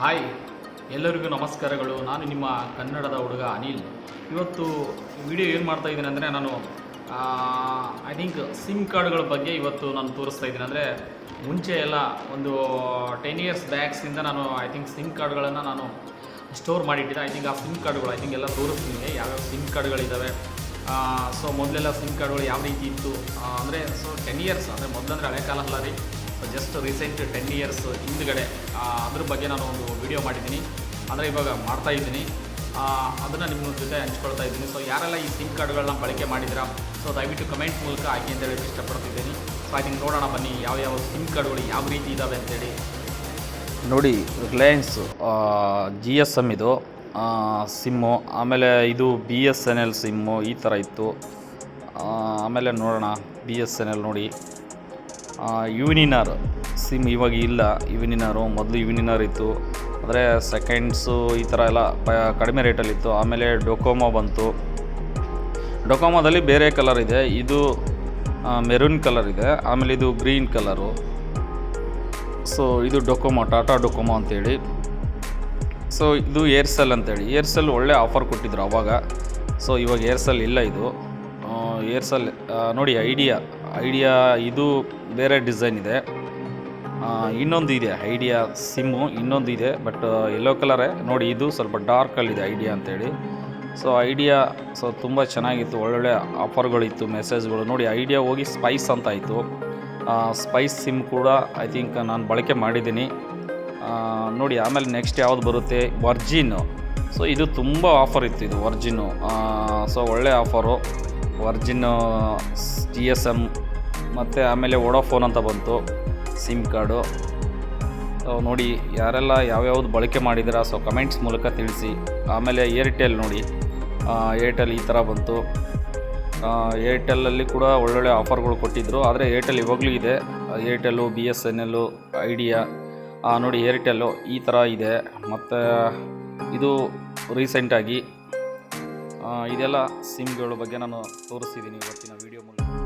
Hi. ಎಲ್ಲರಿಗೂ ನಮಸ್ಕಾರಗಳು. ನಾನು ನಿಮ್ಮ ಕನ್ನಡದ ಹುಡುಗ ಅನಿಲ್. ಇವತ್ತು ವಿಡಿಯೋ ಏನು ಮಾಡ್ತಾ ಇದ್ದೀನಿ ಅಂದರೆ ನಾನು ಐ ಥಿಂಕ್ ಸಿಮ್ ಕಾರ್ಡ್ಗಳ ಬಗ್ಗೆ ಇವತ್ತು ನಾನು ತೋರಿಸ್ತಾ ಇದ್ದೀನಿ. ಅಂದರೆ ಮುಂಚೆ ಎಲ್ಲ ಒಂದು ಟೆನ್ ಇಯರ್ಸ್ ಬ್ಯಾಕ್ಸಿಂದ ನಾನು ಐ ಥಿಂಕ್ ಸಿಮ್ ಕಾರ್ಡ್ಗಳನ್ನು ನಾನು ಸ್ಟೋರ್ ಮಾಡಿಟ್ಟಿದ್ದೆ. ಐ ಥಿಂಕ್ ಆ ಸಿಮ್ ಕಾರ್ಡ್ಗಳು ಐ ಥಿಂಕ್ ಎಲ್ಲ ತೋರಿಸ್ತೀನಿ. ಯಾವ್ಯಾವ ಸಿಮ್ ಕಾರ್ಡ್ಗಳಿದ್ದಾವೆ ಸೊ ಮೊದಲೆಲ್ಲ ಸಿಮ್ ಕಾರ್ಡ್ಗಳು ಯಾವ ರೀತಿ ಇತ್ತು? ಅಂದರೆ ಸೊ ಟೆನ್ ಇಯರ್ಸ್ ಅಂದರೆ ಮೊದಲಂದ್ರೆ ಹಳೆ ಕಾಲ ಅಲ್ಲ ರೀ. ಜಸ್ಟ್ ರೀಸೆಂಟ್ ಟೆನ್ ಇಯರ್ಸ್ ಹಿಂದ್ಗಡೆ ಅದ್ರ ಬಗ್ಗೆ ನಾನು ಒಂದು ವಿಡಿಯೋ ಮಾಡಿದ್ದೀನಿ. ಅಂದರೆ ಇವಾಗ ಮಾಡ್ತಾ ಇದ್ದೀನಿ. ಅದನ್ನು ನಿಮ್ಮ ಜೊತೆ ಹಂಚ್ಕೊಳ್ತಾ ಇದ್ದೀನಿ. ಸೊ ಯಾರೆಲ್ಲ ಈ ಸಿಮ್ ಕಾರ್ಡ್ಗಳನ್ನ ಬಳಕೆ ಮಾಡಿದ್ದೀರಾ ಸೊ ದಯವಿಟ್ಟು ಕಮೆಂಟ್ ಮೂಲಕ ಹಾಕಿ ಅಂತ ಹೇಳಿ ಇಷ್ಟಪಡ್ತಿದ್ದೀನಿ. ಸೊ ಐ ನೋಡೋಣ ಬನ್ನಿ ಯಾವ ಯಾವ ಸಿಮ್ ಕಾರ್ಡ್ಗಳು ಯಾವ ರೀತಿ ಇದ್ದಾವೆ ಅಂತೇಳಿ ನೋಡಿ ರಿಲಯನ್ಸ್ ಜಿ ಎಸ್ ಎಂ ಇದು ಸಿಮ್ಮು ಆಮೇಲೆ ಇದು B S N L SIM ಈ ಥರ ಇತ್ತು. ಆಮೇಲೆ ನೋಡೋಣ ಬಿ ಎಸ್ ಎನ್ ಎಲ್ ನೋಡಿ. ಯುವಿನಿನಾರ್. ಸಿಮ್ ಇವಾಗ ಇಲ್ಲ, ಯುವಿನಿನಾರು, ಮೊದಲು ಯುವಿನಿನಾರ್ ಇತ್ತು. ಅಂದರೆ ಸೆಕೆಂಡ್ಸು ಈ ಥರ ಎಲ್ಲ ಪ, ಕಡಿಮೆ ರೇಟಲ್ಲಿತ್ತು ಆಮೇಲೆ ಡೊಕೊಮೋ ಬಂತು. ಡೊಕೊಮೋದಲ್ಲಿ ಬೇರೆ ಕಲರ್ ಇದೆ. ಇದು ಮೆರೂನ್ ಕಲರ್ ಇದೆ. ಆಮೇಲೆ ಇದು ಗ್ರೀನ್ ಕಲರು. ಸೊ, ಇದು ಡೊಕೊಮೊ, ಟಾಟಾ ಡೊಕೊಮೋ ಅಂತೇಳಿ. ಸೊ, ಇದು ಏರ್ಸೆಲ್ ಅಂತೇಳಿ. ಏರ್ಸೆಲ್ ಒಳ್ಳೆ ಆಫರ್ ಕೊಟ್ಟಿದ್ರು ಅವಾಗ. ಸೊ, ಇವಾಗ ಏರ್ಸೆಲ್ ಇಲ್ಲ ಇದು. ಏರ್ಸೆಲ್ ನೋಡಿ, ಐಡಿಯಾ. ಐಡಿಯಾ, ಇದು ಬೇರೆ ಡಿಸೈನ್ ಇದೆ. ಇನ್ನೊಂದು ಇದೆ, ಐಡಿಯಾ ಸಿಮ್ಮು ಇನ್ನೊಂದು ಇದೆ, ಬಟ್ ಯೆಲ್ಲೋ ಕಲರೇ ನೋಡಿ, ಇದು ಸ್ವಲ್ಪ ಡಾರ್ಕಲ್ಲಿದೆ ಐಡಿಯಾ ಅಂತೇಳಿ. ಸೊ ಐಡಿಯಾ, ಸೊ, ತುಂಬ ಚೆನ್ನಾಗಿತ್ತು, ಒಳ್ಳೊಳ್ಳೆ ಆಫರ್ಗಳಿತ್ತು ಮೆಸೇಜ್ಗಳು ನೋಡಿ, ಐಡಿಯಾ ಹೋಗಿ ಸ್ಪೈಸ್ ಅಂತ ಇತ್ತು ಸ್ಪೈಸ್ ಸಿಮ್ ಕೂಡ ಐ ಥಿಂಕ್ ನಾನು ಬಳಕೆ ಮಾಡಿದ್ದೀನಿ. ನೋಡಿ, ಆಮೇಲೆ ನೆಕ್ಸ್ಟ್ ಯಾವ್ದು ಬರುತ್ತೆ? ವರ್ಜಿನ್ ಸೊ ಇದು ತುಂಬ ಆಫರ್ ಇತ್ತು, ಇದು ವರ್ಜಿನ್ನು ಸೊ ಒಳ್ಳೆ offer Virgin G S M ಮತ್ತು ಆಮೇಲೆ ವೋಡಾಫೋನ್ ಅಂತ ಬಂತು ಸಿಮ್ ಕಾರ್ಡು ನೋಡಿ, ಯಾರೆಲ್ಲ ಯಾವ್ಯಾವ್ದು ಬಳಕೆ ಮಾಡಿದ್ದೀರಾ ಸೊ ಕಮೆಂಟ್ಸ್ ಮೂಲಕ ತಿಳಿಸಿ. ಆಮೇಲೆ ಏರ್ಟೆಲ್ ನೋಡಿ. ಏರ್ಟೆಲ್ ಈ ಥರ ಬಂತು. ಏರ್ಟೆಲಲ್ಲಿ ಕೂಡ ಒಳ್ಳೊಳ್ಳೆ ಆಫರ್ಗಳು ಕೊಟ್ಟಿದ್ದರು ಆದರೆ ಏರ್ಟೆಲ್ ಇವಾಗಲೂ ಇದೆ. Airtel B S N L Idea ನೋಡಿ ಏರ್ಟೆಲ್ಲು ಈ ಥರ ಇದೆ. ಮತ್ತು ಇದು ರೀಸೆಂಟಾಗಿ ಇದೆಲ್ಲ ಸಿಮ್ಗಳ ಬಗ್ಗೆ ನಾನು ತೋರಿಸಿದ್ದೀನಿ ಇವತ್ತಿನ ವೀಡಿಯೋ ಮೂಲಕ.